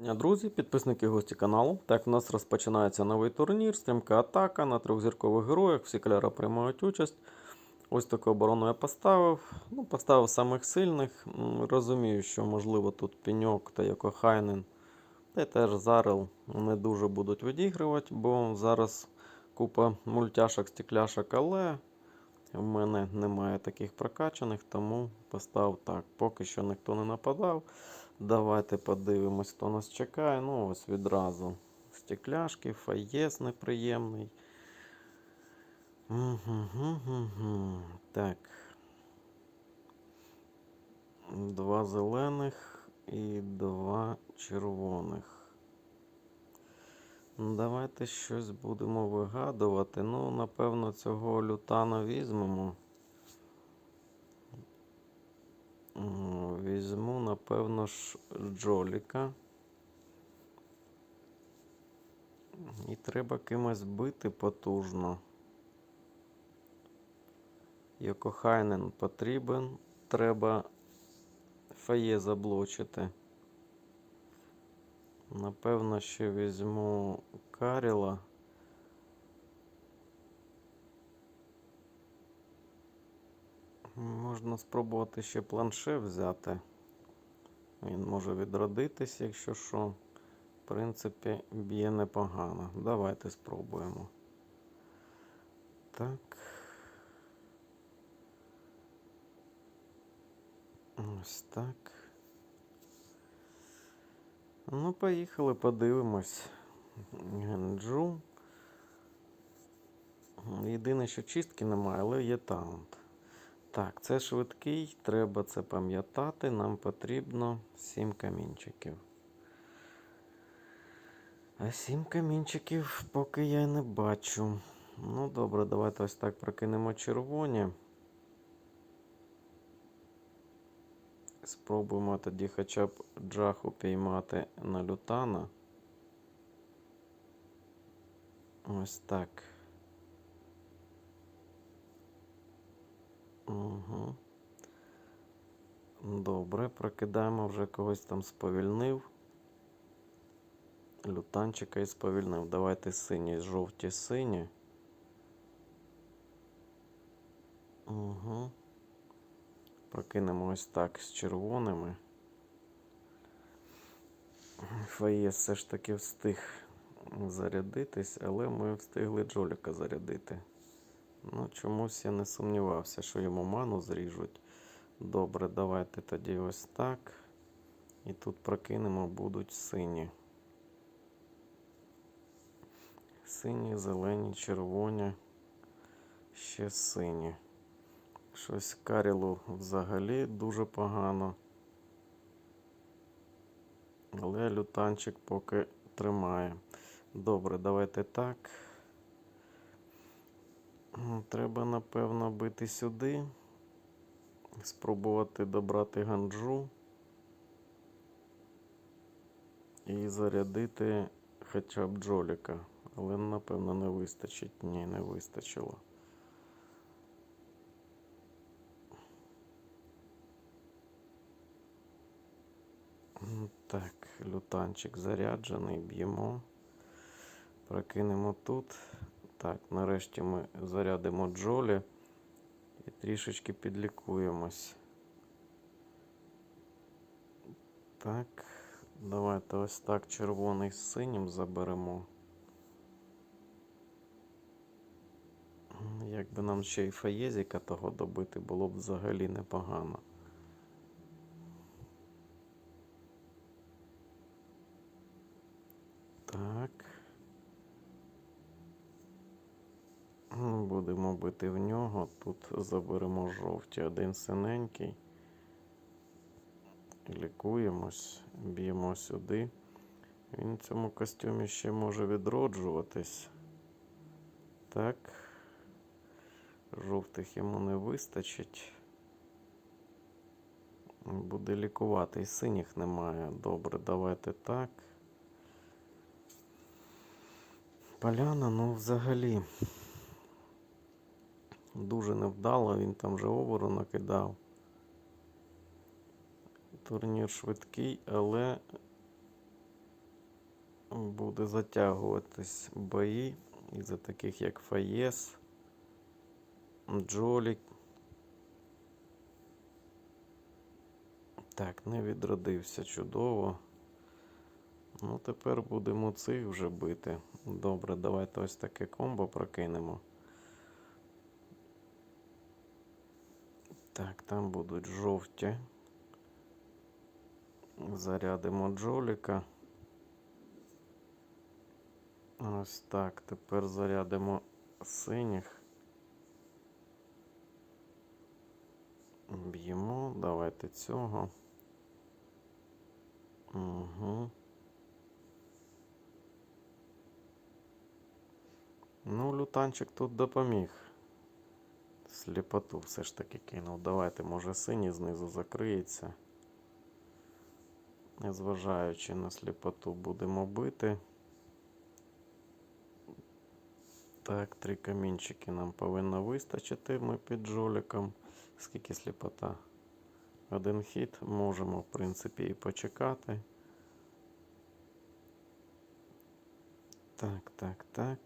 дня, друзі, підписники гості каналу. Так, у нас розпочинається новий турнір, стрімка атака на трьохзіркових героях. Всі кольори приймають участь. Ось таку оборону я поставив. Ну, поставив самих сильних. Розумію, що можливо тут піньок та Йокохайнен. Та й теж Зарел не дуже будуть відігрувати, бо зараз купа мультяшок, стекляшок, але в мене немає таких прокачаних, тому поставив так. Поки що ніхто не нападав. Давайте подивимось, хто нас чекає. Ну, ось відразу. Стекляшки, фаєс неприємний. Так. Два зелених і два червоних. Давайте щось будемо вигадувати. Ну, напевно, цього лютана візьмемо. Візьму, напевно, ж Джоліка. І треба кимось бити потужно. Йокохайнен потрібен. Треба фає заблочити. Напевно, ще візьму Каріла. Можна спробувати ще планше взяти. Він може відродитись, якщо що. В принципі, б'є непогано. Давайте спробуємо. Так. Ось так. Ну, поїхали, подивимось. Генджу. Єдине, що чистки немає, але є таунт. Так, це швидкий, треба це пам'ятати. Нам потрібно 7 камінчиків. А 7 камінчиків поки я не бачу. Ну, добре, давайте ось так прокинемо червоні. Спробуємо тоді хоча б джаху піймати на лютана. Ось так. Угу. Добре, прокидаємо вже когось там сповільнив. Лютанчика і сповільнив. Давайте сині, жовті сині. Угу. Прокинемо ось так з червоними. Фає все ж таки встиг зарядитись, але ми встигли Джоліка зарядити. Ну, чомусь я не сумнівався, що йому ману зріжуть. Добре, давайте тоді ось так. І тут прокинемо будуть сині. Сині, зелені, червоні, ще сині. Щось Карілу взагалі дуже погано. Але лютанчик поки тримає. Добре, давайте так. М, Треба, напевно, бити сюди. Спробувати добрати ганджу. І зарядити хоча б Джоліка. Але, напевно, не вистачить. Ні, не вистачило. Так, лютанчик заряджений, б'ємо. Прокинемо тут. Так, нарешті ми зарядимо Джолі і трішечки підлікуємось. Так, давайте ось так червоний з синім заберемо. Якби нам ще й фаєзіка того добити, було б взагалі непогано. Так. Ну, Будемо бити в нього. Тут заберемо жовті. Один синенький. Лікуємось, б'ємо сюди. Він в цьому костюмі ще може відроджуватись. Так. Жовтих йому не вистачить. Буде лікувати. І синіх немає. Добре, давайте так. Поляна, ну взагалі. Дуже невдало, він там вже овору накидав. Турнір швидкий, але буде затягуватись бої із-за таких як Фаєс, Джолік. Так, не відродився чудово. Ну, тепер будемо цих вже бити. Добре, давайте ось таке комбо прокинемо. Так, там будуть жовті. Зарядимо джоліка. Ось так. Тепер зарядимо синіх. Б'ємо. Давайте цього. Угу. Ну, лютанчик тут допоміг. Сліпоту все ж таки кинув. Давайте, може, синій знизу закриється. Незважаючи на сліпоту, будемо бити. Так, три камінчики нам повинно вистачити. Ми під жоліком. Скільки сліпота? Один хід. Можемо, в принципі, і почекати. Так, так, так.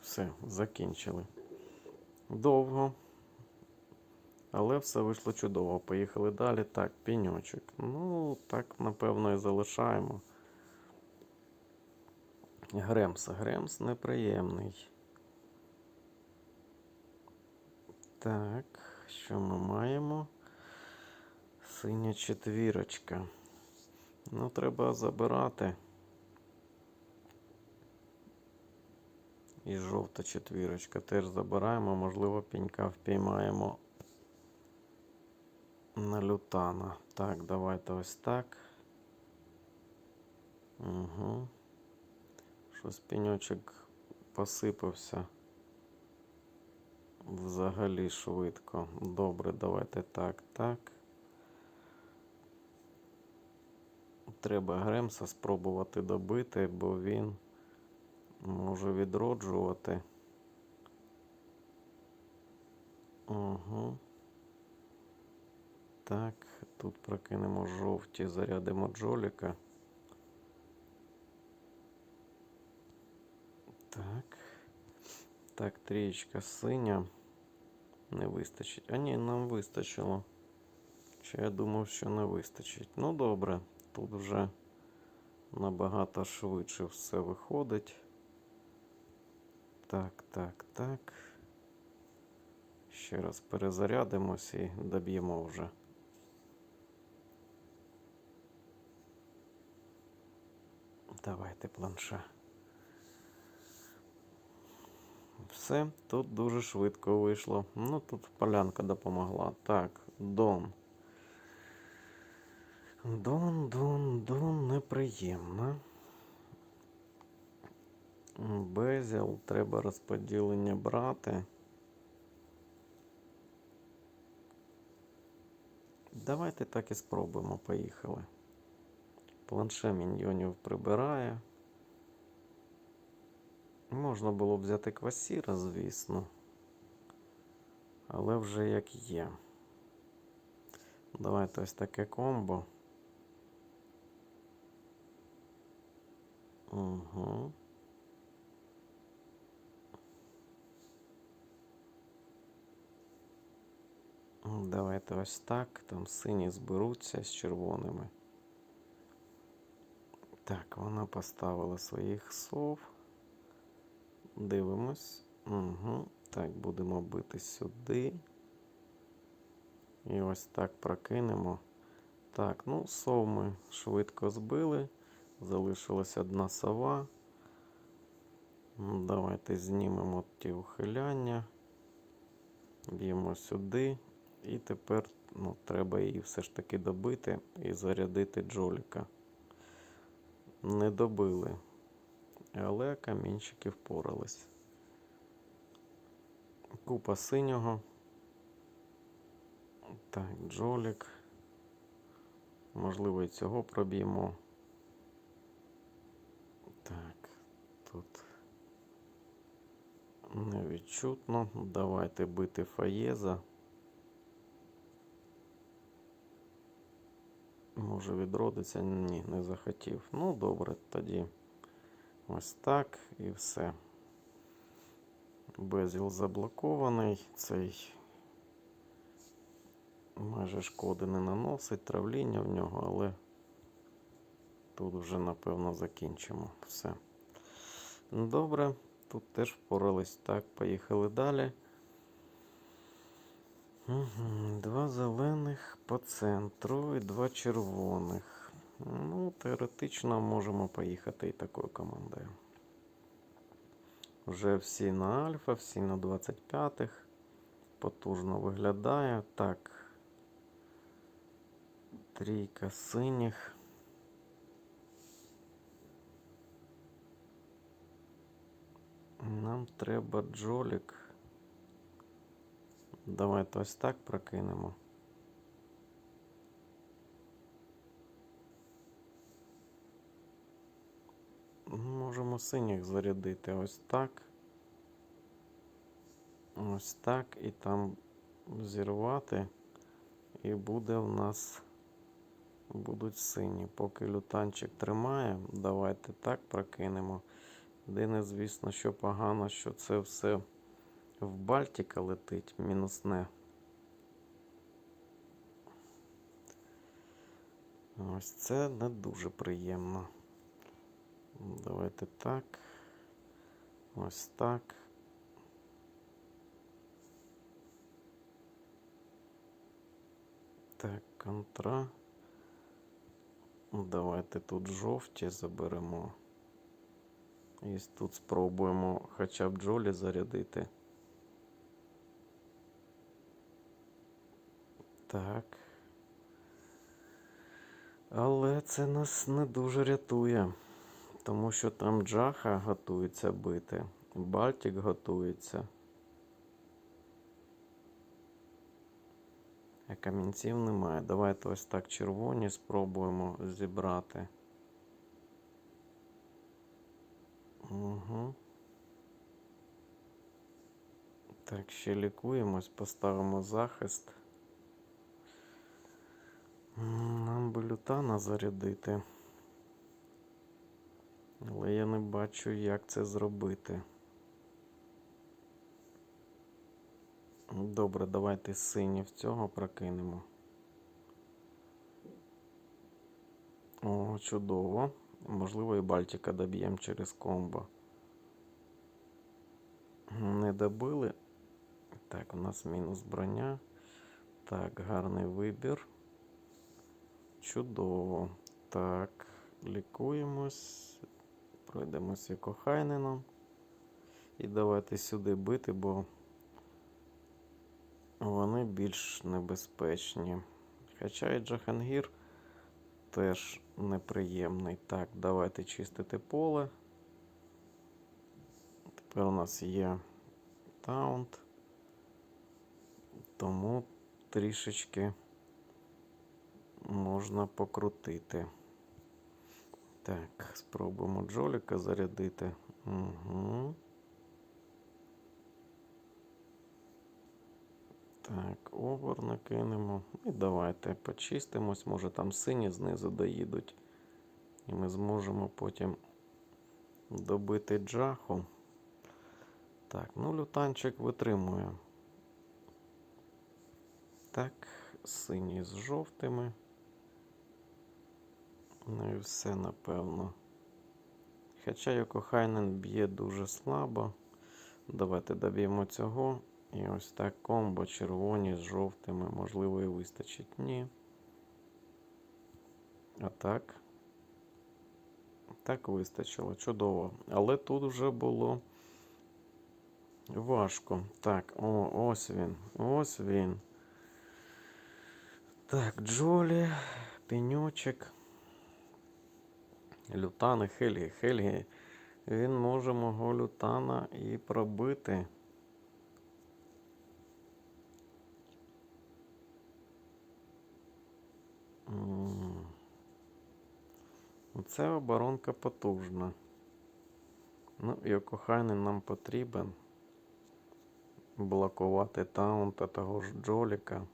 Все, закінчили. Довго. Але все вийшло чудово. Поїхали далі. Так, піньочок. Ну, так, напевно, і залишаємо. Гремс. Гремс неприємний. Так, що ми маємо? Синя четвірочка. Ну, треба забирати. І жовта четвірочка теж забираємо, можливо, пінька впіймаємо на лютана. Так, давайте ось так. Угу. Щось піньочок посипався. Взагалі швидко. Добре, давайте так, так. Треба Гремса спробувати добити, бо він може відроджувати. Угу. Так, тут прокинемо жовті, зарядимо джоліка. Так. Так, трієчка синя. Не вистачить. А ні, нам вистачило. Чи я думав, що не вистачить. Ну добре, тут вже набагато швидше все виходить. Так, так, так. Ще раз перезарядимось і доб'ємо вже. Давайте планша. Все, тут дуже швидко вийшло. Ну, тут полянка допомогла. Так, Дон. Дон, Дон, Дон неприємно. Безіл, треба розподілення брати. Давайте так і спробуємо. Поїхали. Планше міньйонів прибирає. Можна було б взяти квасіра, звісно. Але вже як є. Давайте ось таке комбо. Угу. Давайте ось так. Там сині зберуться з червоними. Так, вона поставила своїх сов. Дивимось. Угу. Так, будемо бити сюди. І ось так прокинемо. Так, ну, сов ми швидко збили. Залишилась одна сова. Давайте знімемо ті ухиляння. Б'ємо сюди. І тепер ну, треба її все ж таки добити і зарядити джоліка. Не добили. Але камінчики впорались. Купа синього. Так, джолік. Можливо, і цього проб'ємо. Так, тут невідчутно. Давайте бити фаєза. Може відродиться? Ні, не захотів. Ну, добре, тоді ось так і все. Безвіл заблокований. Цей майже шкоди не наносить, травління в нього, але тут вже, напевно, закінчимо все. Добре, тут теж впорались. Так, поїхали далі. Два зелених по центру і два червоних. Ну, теоретично можемо поїхати і такою командою. Вже всі на альфа, всі на 25-х. Потужно виглядає. Так. Трійка синіх. Нам треба джолік. Давайте ось так прокинемо. Можемо синіх зарядити ось так. Ось так. І там зірвати. І буде в нас будуть сині. Поки лютанчик тримає, давайте так прокинемо. Єдине, звісно, що погано, що це все в Бальтика летить, мінусне. Ось це не дуже приємно. Давайте так. Ось так. Так, контра. Давайте тут жовті заберемо. І тут спробуємо хоча б Джолі зарядити. Так. Але це нас не дуже рятує. Тому що там Джаха готується бити. Бальтик готується. А камінців немає. Давайте ось так червоні спробуємо зібрати. Угу. Так, ще лікуємось, поставимо захист. Нам би лютана зарядити. Але я не бачу, як це зробити. Добре, давайте сині в цього прокинемо. О, чудово. Можливо, і Бальтика доб'ємо через комбо. Не добили. Так, у нас мінус броня. Так, гарний вибір. Чудово. Так, лікуємось. Пройдемося кохайнином. І давайте сюди бити, бо вони більш небезпечні. Хоча і Джахангір теж неприємний. Так, давайте чистити поле. Тепер у нас є таунт. Тому трішечки можна покрутити. Так, спробуємо Джоліка зарядити. Угу. Так, овер накинемо. І давайте почистимось. Може там сині знизу доїдуть. І ми зможемо потім добити джаху. Так, ну лютанчик витримує. Так, синій з жовтими. Ну і все, напевно. Хоча Йокохайнен б'є дуже слабо. Давайте доб'ємо цього. І ось так комбо червоні з жовтими. Можливо, і вистачить. Ні. А так. Так вистачило. Чудово. Але тут вже було важко. Так, о, ось він. Ось він. Так, Джолі, пеньочок. Лютани, Хельгі. Хельгі. Він може мого лютана і пробити. Це оборонка потужна. Ну, і кохайний нам потрібен блокувати таунта того ж Джоліка.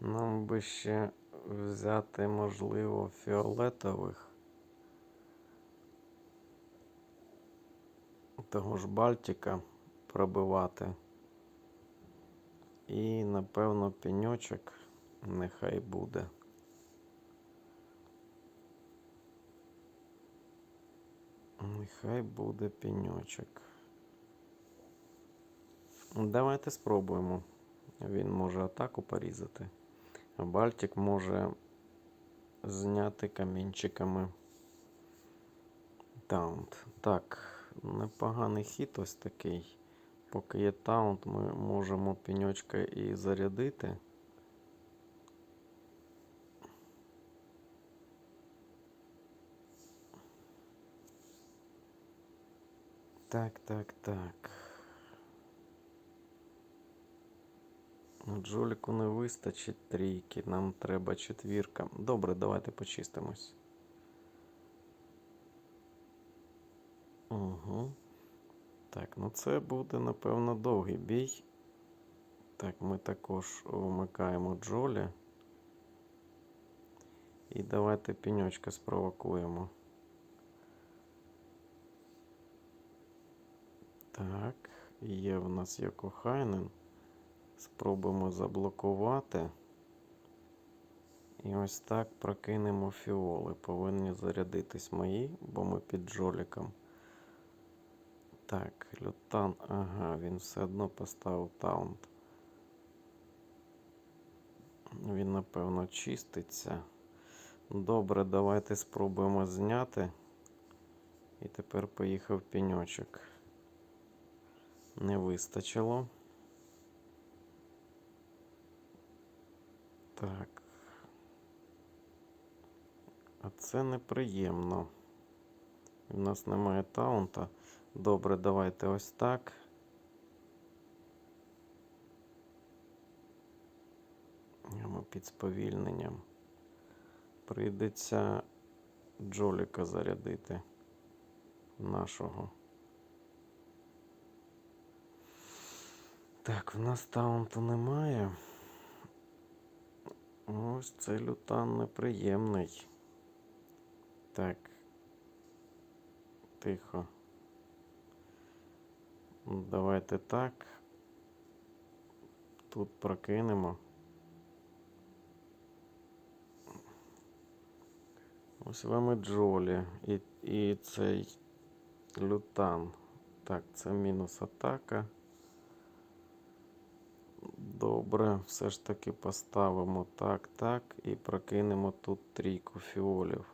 Нам би ще взяти, можливо, фіолетових. Того ж Бальтика пробивати. І, напевно, пеньочок нехай буде. Нехай буде пеньочок. Давайте спробуємо. Він може атаку порізати. Бальтик може зняти камінчиками таунт. Так, непоганий хід ось такий. Поки є таунт, ми можемо пеньочка і зарядити. Так, так, так. Джоліку не вистачить трійки, нам треба четвірка. Добре, давайте почистимось. Угу. Так, ну це буде, напевно, довгий бій. Так, ми також вмикаємо Джолі. І давайте пеньочка спровокуємо. Так, є в нас Йокохайнен. Спробуємо заблокувати. І ось так прокинемо фіоли. Повинні зарядитись мої, бо ми під джоліком. Так, лютан, ага, він все одно поставив таунт. Він, напевно, чиститься. Добре, давайте спробуємо зняти. І тепер поїхав пеньочок. Не вистачило. Так. А це неприємно. У нас немає таунта. Добре, давайте ось так. Під сповільненням. Прийдеться Джоліка зарядити нашого. Так, в нас таунту немає. Ось цей лютан неприємний. Так. Тихо. Давайте так. Тут прокинемо. Ось вам Джолі і, і цей лютан. Так, це мінус атака. Добре, все ж таки поставимо так, так і прокинемо тут трійку фіолів.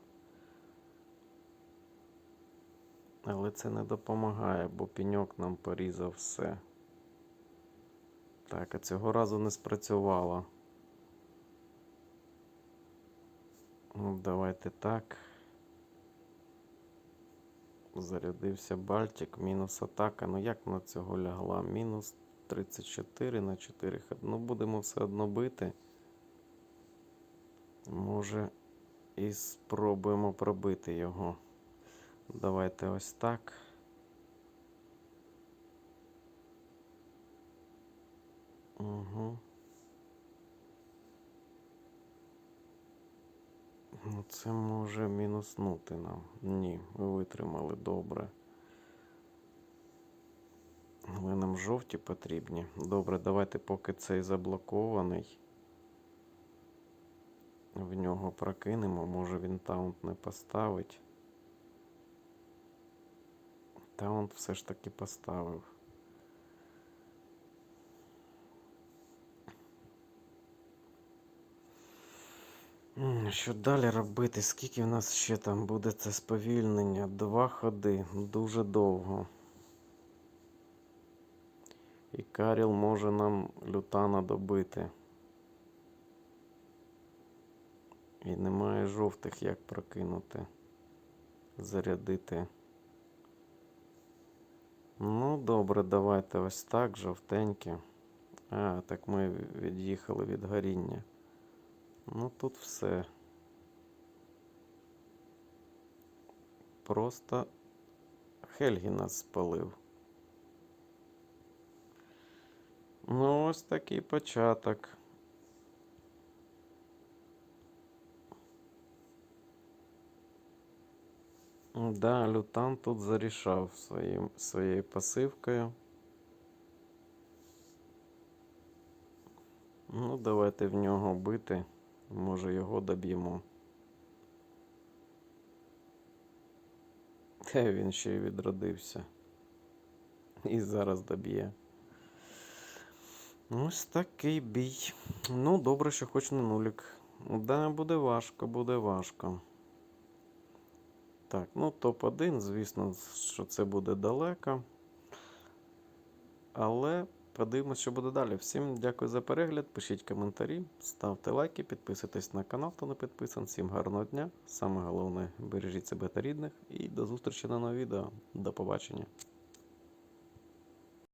Але це не допомагає, бо пеньок нам порізав все. Так, а цього разу не спрацювало. Ну, давайте так. Зарядився Бальтик, мінус атака. Ну як на цього лягла? Мінус 34 на 4 ход. Ну, будемо все одно бити. Може, і спробуємо пробити його. Давайте ось так. Угу. Ну, Це може мінуснути нам. Ні, ми витримали добре. Але нам жовті потрібні. Добре, давайте поки цей заблокований. В нього прокинемо. Може він таунт не поставить. Таунт все ж таки поставив. Що далі робити? Скільки в нас ще там буде це сповільнення? Два ходи. Дуже довго. І Каріл може нам лютана добити. І немає жовтих як прокинути. Зарядити. Ну, добре, давайте ось так, жовтенькі. А, так ми від'їхали від горіння. Ну тут все. Просто Хельгі нас спалив. Ну, ось такий початок. Да, Лютан тут зарішав своїм, своєю пасивкою. Ну, давайте в нього бити. Може його доб'ємо. Хе, він ще й відродився. І зараз доб'є. Ось такий бій. Ну, добре, що хоч не нулік. Да, буде важко, буде важко. Так, ну топ-1, звісно, що це буде далеко. Але подивимось, що буде далі. Всім дякую за перегляд. Пишіть коментарі, ставте лайки, підписуйтесь на канал, хто не підписаний. Всім гарного дня. Саме головне, бережіть себе та рідних. І до зустрічі на новому відео. До побачення.